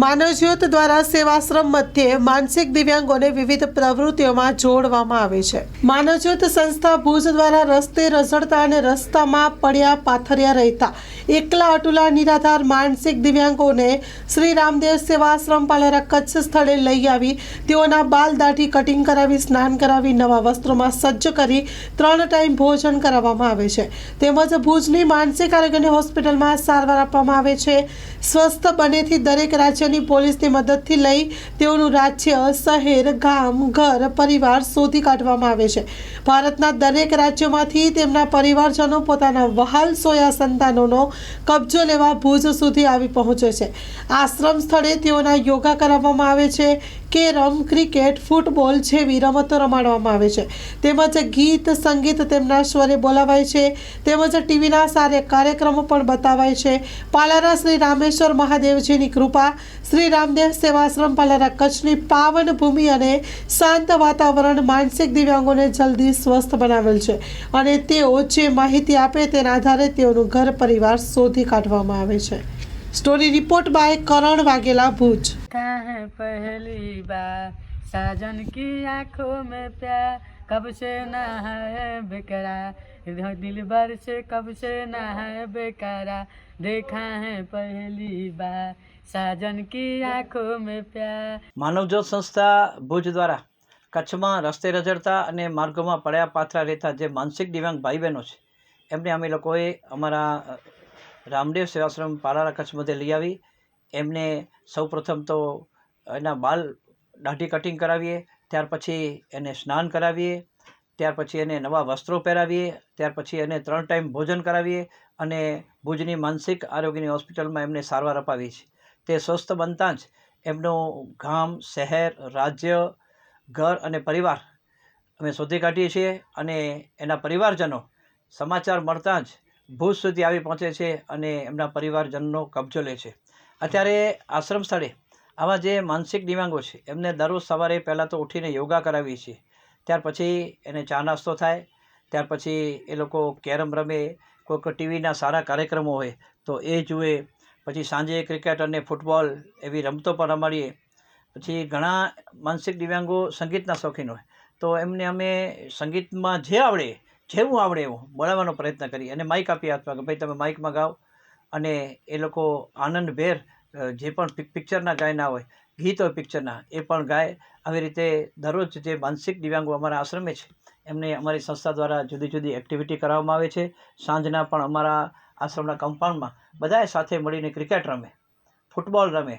માનવજ્યોત દ્વારા સેવાશ્રમ મધ્યે માનસિક દિવ્યાંગોને વિવિધ પ્રવૃત્તિઓમાં જોડવામાં આવે છે. માનવજ્યોત સંસ્થા ભુજ દ્વારા રસ્તે રઝળતા અને રસ્તામાં પડ્યા પાથર્યા રહેતા એકલા અટુલા નિરાધાર માનસિક દિવ્યાંગોને શ્રી રામદેવ સેવાશ્રમ પાલેરા કચ્છ સ્થળે લઈ આવી. તેઓના બાલ દાઢી કટિંગ કરાવી, સ્નાન કરાવી, નવા વસ્ત્રોમાં સજ્જ કરી ત્રણ ટાઈમ ભોજન કરાવવામાં આવે છે. તેમજ ભુજની માનસિક આરોગ્યની હોસ્પિટલમાં સારવાર આપવામાં આવે છે. સ્વસ્થ બનેથી દરેક રાજ્યની પોલીસની મદદથી લઈ તેઓનું રાજ્ય, શહેર, ગામ, ઘર, પરિવાર શોધી કાઢવામાં આવે છે. ભારતના દરેક રાજ્યોમાંથી તેમના પરિવારજનો પોતાના વહાલ સોયા સંતાનોનો કબજો લેવા ભુજ સુધી આવી પહોંચે છે. આશ્રમ સ્થળે તેઓના યોગા કરાવવામાં આવે છે. કેરમ ક્રિકેટ, ફૂટબોલ જેવી રમતો રમાડવામાં આવે છે. તેમજ ગીત, સંગીત તેમના સ્વરે બોલાવાય છે. તેમજ ટીવીના સારે કાર્યક્રમો પણ બતાવાય છે. પાલારા શ્રી રામેશ્વર મહાદેવજીની કૃપા, શ્રી રામદેવ સેવાશ્રમ પાલારા કચ્છની પાવન ભૂમિ અને શાંત વાતાવરણ માનસિક દિવ્યાંગોને જલ્દી સ્વસ્થ બનાવેલ છે. અને તેઓ જે માહિતી આપે તેના આધારે તેઓનું ઘર પરિવાર શોધી કાઢવામાં આવે છે. Story report by Karan Vaghela Bhuj. देखा है पहली बार साजन की आंखों में प्यार कब से ना है बेकरार इधर दिल भर से कब से ना है बेकरार देखा है पहली बार साजन की आंखों में प्यार માનવજ્યોત સંસ્થા ભુજ દ્વારા કચ્છમાં રસ્તે રઝળતા અને માર્ગોમાં પડ્યા પાથરા રહેતા જે માનસિક દિવ્યાંગ ભાઈ બહેનો છે એમને અમે લોકોએ અમારા અ, રામદેવ સેવાશ્રમ પાલારા કચ્છ મધ્યે લઈ આવી એમને સૌપ્રથમ તો એના બાલ દાઢી કટિંગ કરાવીએ, ત્યાર પછી એને સ્નાન કરાવીએ, ત્યાર પછી એને નવા વસ્ત્રો પહેરાવીએ, ત્યાર પછી એને ત્રણ ટાઈમ ભોજન કરાવીએ અને ભુજની માનસિક આરોગ્યની હોસ્પિટલમાં એમને સારવાર અપાવી છે. તે સ્વસ્થ બનતાં જ એમનું ગામ, શહેર, રાજ્ય, ઘર અને પરિવાર અમે શોધી કાઢીએ છીએ અને એના પરિવારજનો સમાચાર મળતાં જ ભુજ સુધી આવી પહોંચે છે અને એમના પરિવારજનનો કબજો લે છે. અત્યારે આશ્રમ સ્થળે આવા જે માનસિક દિવ્યાંગો છે, એમને દરરોજ સવારે પહેલાં તો ઉઠીને યોગા કરાવીએ છીએ. ત્યાર પછી એને ચા નાસ્તો થાય, ત્યાર પછી એ લોકો કેરમ રમે, કોઈક ટીવીના સારા કાર્યક્રમો હોય, તો એ જુએ, પછી સાંજે ક્રિકેટ અને ફૂટબોલ એવી રમતો પણ રમાડીએ. પછી ઘણા માનસિક દિવ્યાંગો સંગીતના શોખીન હોય, તો એમને અમે સંગીતમાં જે આવડે, જેવું આવડે એવું બોલાવવાનો પ્રયત્ન કરીએ અને માઇક આપી આપવા કે ભાઈ તમે માઇકમાં ગાઓ. અને એ લોકો આનંદભેર જે પણ પિક- પિક્ચરના ગાયના હોય, ગીત હોય પિક્ચરના, એ પણ ગાય. આવી રીતે દરરોજ જે માનસિક દિવ્યાંગો અમારા આશ્રમે છે, એમને અમારી સંસ્થા દ્વારા જુદી જુદી એક્ટિવિટી કરાવવામાં આવે છે. સાંજના પણ અમારા આશ્રમના કમ્પાઉન્ડમાં બધાએ સાથે મળીને ક્રિકેટ રમે, ફૂટબોલ રમે.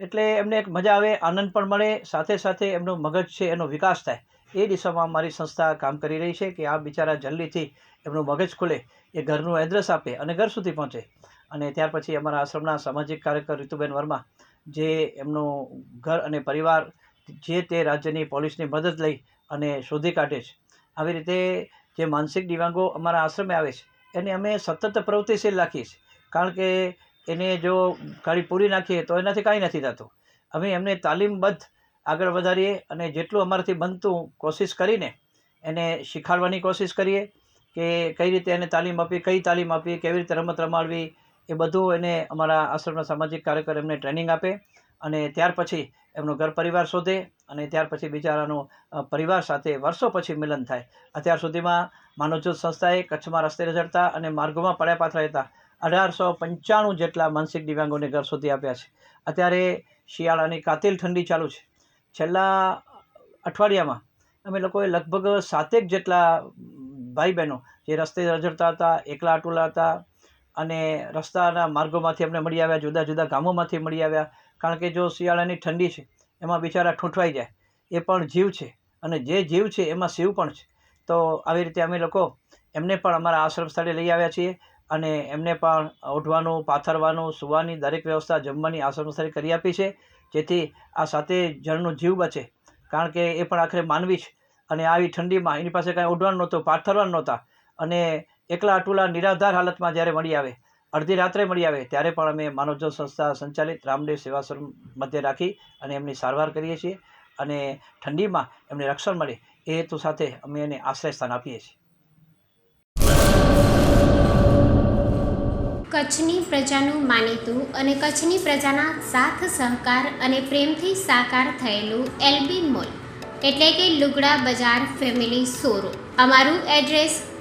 એટલે એમને એક મજા આવે, આનંદ પણ મળે, સાથે સાથે એમનું મગજ છે, એનો વિકાસ થાય. એ દિશામાં મારી સંસ્થા કામ કરી રહી છે કે આ બિચારા જલ્દીથી એમનું મગજ ખુલે, એ ઘરનું એડ્રેસ આપે અને ઘર સુધી પહોંચે. અને ત્યાર પછી અમારા આશ્રમના સામાજિક કાર્યકર રીતુબેન વર્મા જે એમનું ઘર અને પરિવાર જે તે રાજ્યની પોલીસની મદદ લઈ અને શોધી કાઢે છે. આવી રીતે જે માનસિક દિવ્યાંગો અમારા આશ્રમે આવે છે, એને અમે સતત પ્રવૃત્તિશીલ રાખીએ છીએ. કારણ કે એને જો ગાડી પૂરી નાખીએ તો એનાથી કાંઈ નથી થતું. અમે એમને તાલીમબદ્ધ આગળ વધારીએ અને જેટલું અમારાથી બનતું કોશિશ કરીને એને શીખાડવાની કોશિશ કરીએ કે કઈ રીતે એને તાલીમ આપી, કઈ તાલીમ આપી, કેવી રીતે રમત રમાડવી એ બધું એને અમારા આશ્રમના સામાજિક કાર્યકર એમને ટ્રેનિંગ આપે અને ત્યાર પછી એમનો ઘર પરિવાર શોધે અને ત્યાર પછી બિચારાનો પરિવાર સાથે વર્ષો પછી મિલન થાય. અત્યાર સુધીમાં માનવજ્યોત સંસ્થાએ કચ્છમાં રસ્તે રઝડતા અને માર્ગોમાં પડ્યા પાથરા રહેતા અઢારસો પંચાણું જેટલા માનસિક દિવ્યાંગોને ઘર શોધી આપ્યા છે. અત્યારે શિયાળાની કાતિલ ઠંડી ચાલુ છે. છેલ્લા અઠવાડિયામાં અમે લોકોએ લગભગ સાતેક જેટલા ભાઈ બહેનો જે રસ્તે રઝડતા હતા, એકલા અટુલા હતા અને રસ્તાના માર્ગોમાંથી અમને મળી આવ્યા, જુદા જુદા ગામોમાંથી મળી આવ્યા. કારણ કે જો શિયાળાની ઠંડી છે, એમાં બિચારા ઠૂંઠવાઈ જાય. એ પણ જીવ છે અને જે જીવ છે એમાં શિવ પણ છે. તો આવી રીતે અમે લોકો એમને પણ અમારા આશ્રમ સ્થળે લઈ આવ્યા છીએ અને એમને પણ ઓઢવાનું, પાથરવાનું, સુવાની દરેક વ્યવસ્થા જમવાની આશ્રમ સ્થળે કરી આપી છે. જેથી આ સાથે જણનું જીવ બચે. કારણ કે એ પણ આખરે માનવી છે અને આવી ઠંડીમાં એની પાસે કાંઈ ઓઢવાનું નહોતું, પાથરવાનું નહોતા. અને એકલા અટુલા નિરાધાર હાલતમાં જ્યારે મળી આવે, અડધી રાત્રે મળી આવે, ત્યારે પણ અમે માનવજ્યોત સંસ્થા સંચાલિત રામદેવ સેવાશ્રમ મધ્ય રાખી અને એમની સારવાર કરીએ છીએ અને ઠંડીમાં એમને રક્ષણ મળે એ હેતુ સાથે અમે એને આશ્રય સ્થાન આપીએ છીએ. કચ્છની પ્રજાનું માનીતું અને કચ્છની પ્રજાના સાથ, સહકાર અને પ્રેમથી સાકાર થયેલું એલબી મોલ, એટલે કે લુગડા બજાર ફેમિલી શોરૂમ. અમારું address